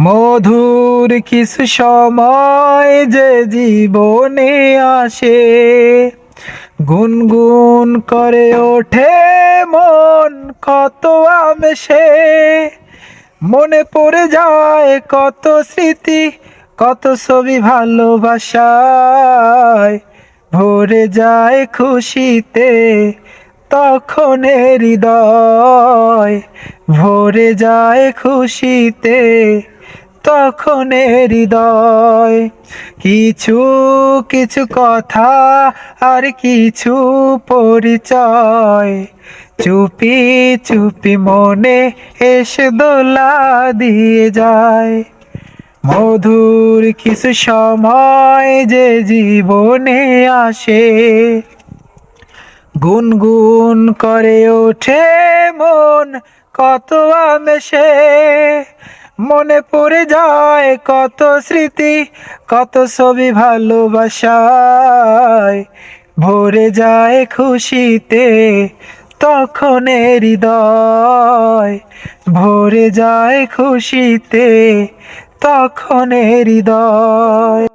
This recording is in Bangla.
মধুর কিছু সময় যে জীবনে আসে, গুনগুন করে ওঠে মন কত আমেশে মনে পড়ে যায় কত স্মৃতি, কত ছবি ভালোবাসায়। ভরে যায় খুশিতে তখন হৃদয়। ভরে যায় খুশিতে তখন হৃদয়। কিছু কিছু কথা আর কিছু পরিচয়। চুপি চুপি মনে এসে দোলা দিয়ে যায়। মধুর কিছু সময় যে জীবনে আসে। গুনগুন করে ওঠে মন কত আমেশে মনে পড়ে যায় কত স্মৃতি, কত ছবি ভালোবাসায়। ভরে যায় খুশিতে তখন হৃদয়। ভরে যায় খুশিতে তখন হৃদয়।